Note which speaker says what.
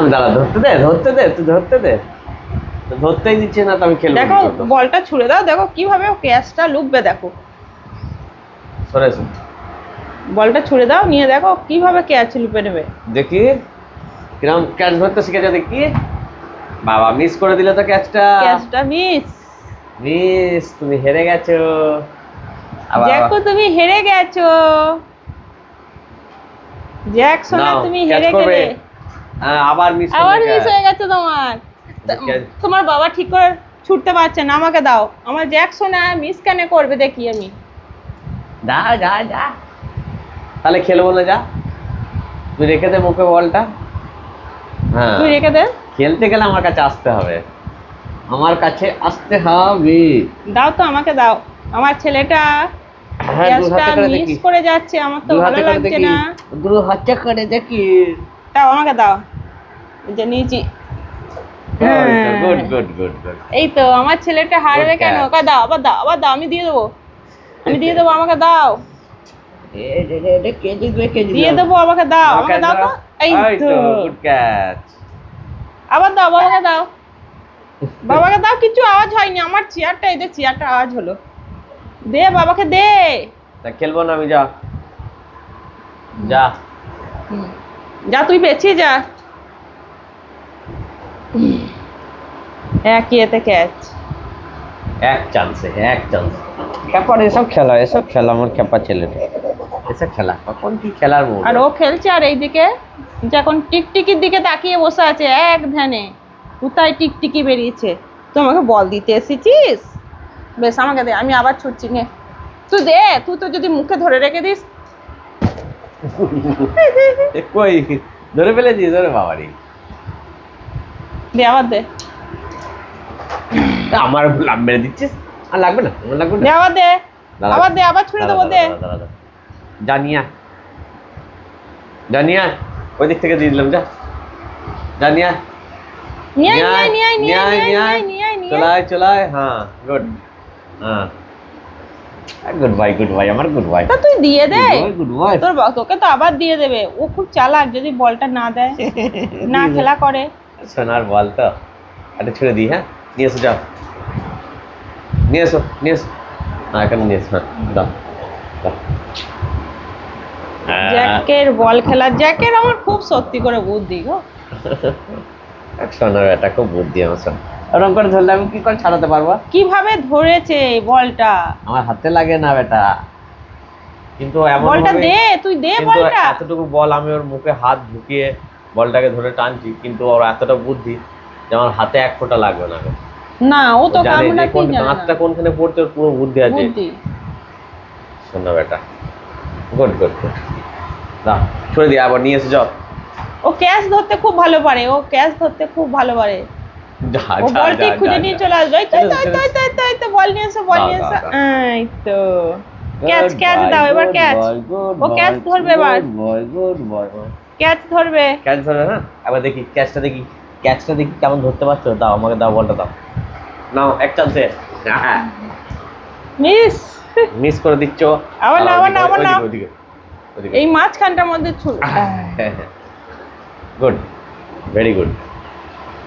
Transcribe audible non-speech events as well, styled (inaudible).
Speaker 1: আমি দাঁড়া ধরতে দে ধরতে দে তুই ধরতে দে। ধরতেই দিচ্ছে না তো আমি খেলব
Speaker 2: দেখো বলটা ছুড়ে দাও দেখো কীভাবে ও ক্যাচটা লুকবে দেখো।
Speaker 1: সরে
Speaker 2: বলটা ছুড়ে দাও নিয়ে দেখো কীভাবে ক্যাচ লুপে নেবে।
Speaker 1: দেখি কিরম ক্যাচ ধরতে শিখেছো দেখি। বাবা মিস করে দিলে তো ক্যাচটা।
Speaker 2: ক্যাচটা মিস
Speaker 1: মিস তুমি হেরে গেছো।
Speaker 2: জ্যাকো তুমি হেরে গেছো। জ্যাক সোনা তুমি হেরে গেলে।
Speaker 1: আবার মিস
Speaker 2: আবার মিস হয়ে গেছে তোমার। তোমার বাবা ঠিক করে ছুটতে পারছে না আমাকে দাও। আমার মিস কেন করবে দেখি আমি।
Speaker 1: যা যা যা। তাহলে খেলব না যা। তুই রেখে দে মুখে বলটা। হ্যাঁ।
Speaker 2: তুই রেখে দে।
Speaker 1: খেলতে গেলে আমার কাছে আসতে হবে। আমার কাছে আসতে হবে।
Speaker 2: দাও তো আমাকে দাও। আমার ছেলেটা
Speaker 1: হ্যাঁ দু করে
Speaker 2: মিস করে যাচ্ছে আমার তো ভালো লাগছে না।
Speaker 1: দু হাতে করে দেখি।
Speaker 2: দাও আমাকে দাও। যে হ্যাঁ।
Speaker 1: গুড গুড গুড গুড
Speaker 2: এই তো আমার ছেলেটা হারবে কেন? ওকে দাও আবার দাও আবার দাও আমি দিয়ে দেবো। আমি দিয়ে দেবো আমাকে দাও। দিয়ে দেবো আমাকে দাও আমাকে দাও তো। এই তো।
Speaker 1: গুড ক্যাচ
Speaker 2: আবার দাও বাবাকে দাও। বাবাকে দাও কিছু আওয়াজ হয়নি। আমার চেয়ারটা এই যে চেয়ারটা আওয়াজ হলো। দে বাবাকে দে।
Speaker 1: তা খেলব না আমি যা। যা।
Speaker 2: যা তুই পেছিয়ে যা। একই এতে ক্যাচ
Speaker 1: এক চান্সে এক চান্স খেপার এসব খেলা এসব খেলা আমার খেপা ছেলেটা এসব খেলা কখন কি খেলার মুড
Speaker 2: আর ও খেলছে আর এইদিকে যখন টিকটিকির দিকে তাকিয়ে বসে আছে এক ধ্যানে কোথায় টিকটিকি বেরিয়েছে? তুই আমাকে বল দিতে এসেছিস? বেশ আমাকে দে আমি আবার ছুটছি নে। তুই দে তুই তো যদি মুখে ধরে রেখে দিস।
Speaker 1: কই? ধরে ফেলেছি ধরে বাবারি।
Speaker 2: দে আবার দে।
Speaker 1: তা (laughs) আমার লাভ মেরে দিচ্ছিস। আর লাগবে না আমার লাগবে না।
Speaker 2: আবার দে আবার দে আবার ছুড়ে দেবো দে।
Speaker 1: জানিয়া জানিয়া ওই দিক থেকে দিয়ে দিলাম যা। জানিয়া।
Speaker 2: নিয়ে নিয়ে নিয়ে নিয়ে নিয়ে নিয়ে নিয়ে
Speaker 1: চলায় চলায় হ্যাঁ গুড হ্যাঁ। গুড বাই গুড বাই আমার গুড বাই
Speaker 2: তা তুই দিয়ে দে।
Speaker 1: গুড বাই
Speaker 2: তোর তোকে তো আবার দিয়ে দেবে। ও খুব চালাক যদি বলটা না দেয়। (laughs) না খেলা করে।
Speaker 1: সোনার বল তো। ছুড়ে দিই হ্যাঁ? নিয়ে এসো যাও। নিয়ে এসো নিয়ে এসো। হ্যাঁ এখানে নিয়ে এসো হ্যাঁ দাও
Speaker 2: জ্যাকের বল খেলা জ্যাকের আমার খুব সত্যি করে বুদ্ধি গো।
Speaker 1: সোনার এটা খুব বুদ্ধি আমার সোনা। ওরকম করে ধরলে আমি কি করে ছাড়াতে পারব?
Speaker 2: কীভাবে ধরেছে এই বলটা?
Speaker 1: আমার হাতে লাগে না বেটা। কিন্তু এমন
Speaker 2: বলটা দে তুই দে বলটা।
Speaker 1: এতটুকু বল আমি ওর মুখে হাত ঢুকিয়ে বলটাকে ধরে টানছি কিন্তু ওর এতটা বুদ্ধি যে আমার হাতে এক ফোঁটা লাগবে না।
Speaker 2: না ও তো
Speaker 1: যে
Speaker 2: কি জানে
Speaker 1: দাঁতটা
Speaker 2: না।
Speaker 1: কোনখানে পড়ছে ওর পুরো বুদ্ধি আছে।
Speaker 2: বুদ্ধি।
Speaker 1: শোনা বেটা। Good good good. দা ছড়ে দিয়ে আবার নিয়ে এসে যাও।
Speaker 2: ও ক্যাচ ধরতে খুব ভালো পারে ও ক্যাচ ধরতে খুব ভালো পারে। ও বলটি খুঁজে নিয়ে চলে আসবে। এই তো এই তো,
Speaker 1: চলো,
Speaker 2: এই তো, এই তো, এই তো, বল নিয়ে এসো বল নিয়ে এসো। এই তো। ক্যাচ ক্যাচ দাও এবার ক্যাচ ও ক্যাচ ধরবে এবার. ক্যাচ ধরবে।
Speaker 1: ক্যাচ ধরবে না এবার দেখি ক্যাচটা দেখি। ক্যাচটা দেখি কেমন ধরতে পারছ? দাও আমাকে দাও বলটা দাও। নাও এক দে
Speaker 2: মিস
Speaker 1: মিস করে দিচ্ছ।
Speaker 2: আবার না, আবার না, আবার না। এই মাঝখানটার মধ্যে ছুড়।
Speaker 1: Good very good